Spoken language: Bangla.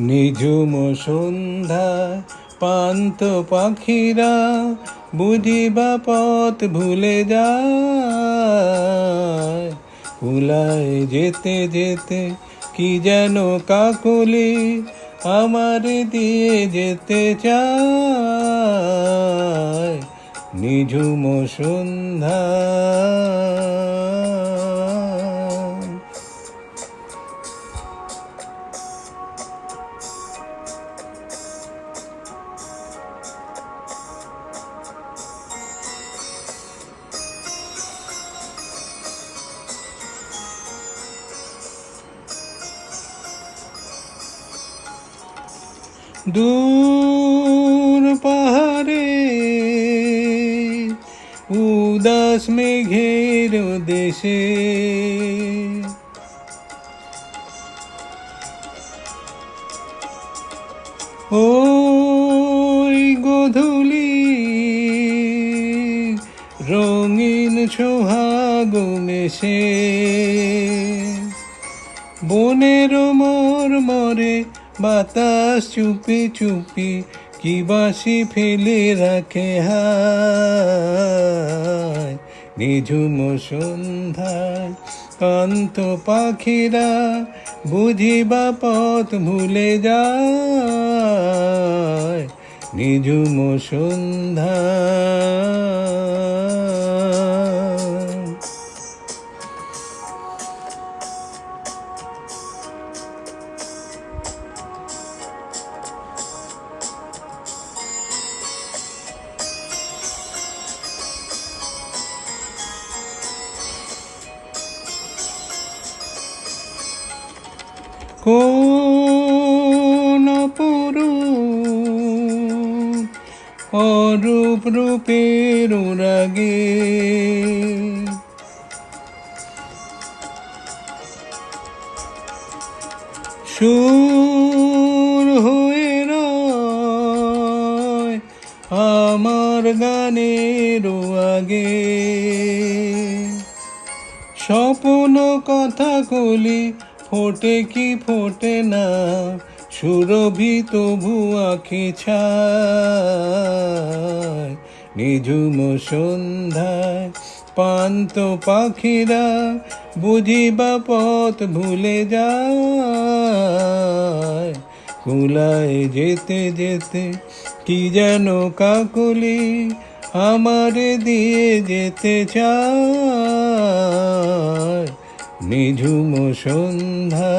নিঝুম সন্ধ্যায় পান্ত পাখিরা বুঝিবা পথ ভুলে যায়। কুলায় যেতে যেতে কি যেন কাকুলি আমার দিয়ে যেতে চায়। নিঝুম সন্ধ্যা দূর পাহাড়ে উদাস মেঘের দেশে ওই গোধূলি রঙিন সোহাগ মেশে বনের মোর মরে বাতাস চুপি চুপি কি বাসি ফেলে রাখে হায়। নিঝুম সন্ধ্যায় কান্ত পাখিরা বুঝিবা পথ ভুলে যায়। নিঝুম সন্ধ্যা কোন অরূপ রূপের রাগে সুর হয়ে আমার গানের আগে। স্বপ্ন কথা কলি ফোটে কি ফোটে না, সুরভি তবু আঁখি ছায়। নিঝুম সন্ধ্যায় পান্ত পাখিরা বুঝিবা পথ ভুলে যায়। কুলায় যেতে যেতে কি যেন কাকুলি আমারে দিয়ে যেতে চায়। নিঝুম সন্ধ্যা।